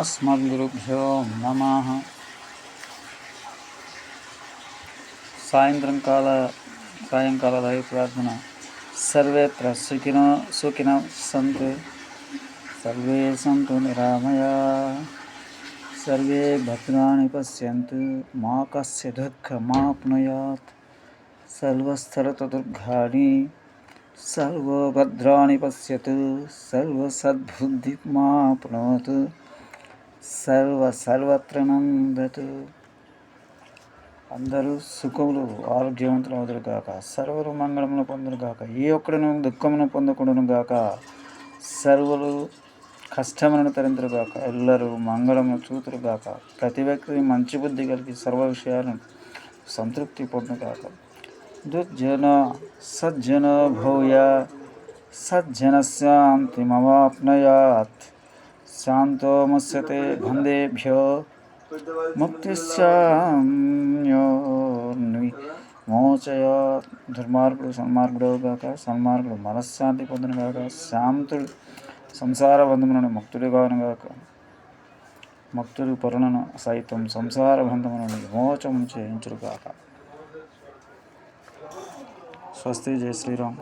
అస్మద్గురుభ్యో నమ సాయంత్రం కాల సాయంకాల దైవ ప్రార్థన సర్వేత్ర సుఖిన సుఖిన సంతు సర్వే సంతు నిరామయ సర్వే భద్రాణి పశ్యంతు మా కస్య దుఃఖమాప్నుయాత్ సర్వస్థరతదుర్గాణి సర్వభద్రాణి పశ్యతు సర్వసద్బుద్ధిమాప్నోతు సర్వ సర్వత్ర నందతు అందరూ సుఖములు ఆరోగ్యవంతులు అవుతారు గాక. సర్వరు మంగళమును పొందును గాక. ఏ ఒక్కడను దుఃఖమును పొందకూడను గాక. సర్వలు కష్టములను తరించరు గాక. ఎల్లరూ మంగళమును చూతురు గాక. ప్రతి వ్యక్తి మంచి బుద్ధి కలిగి సర్వ విషయాలను సంతృప్తి పొందును గాక. దుర్జన సజ్జన భూయ సజ్జన శాంతిమవాప్నయాత్ శాంతో ముస్యతే బందేభ్యో ముక్తిశ్చాన్యోన్వి మోచయ దుర్మార్గుడు సన్మార్గుడు గాక సన్మార్గుడు మనశ్శాంతి పొందును గాక శాంతుడు సంసార బంధములను ముక్తుడుగాను గాక ముక్తుడు పరుణను సైతం సంసార బంధములను విమోచనం చేయించుడుగాక స్వస్తి జయ శ్రీరామ్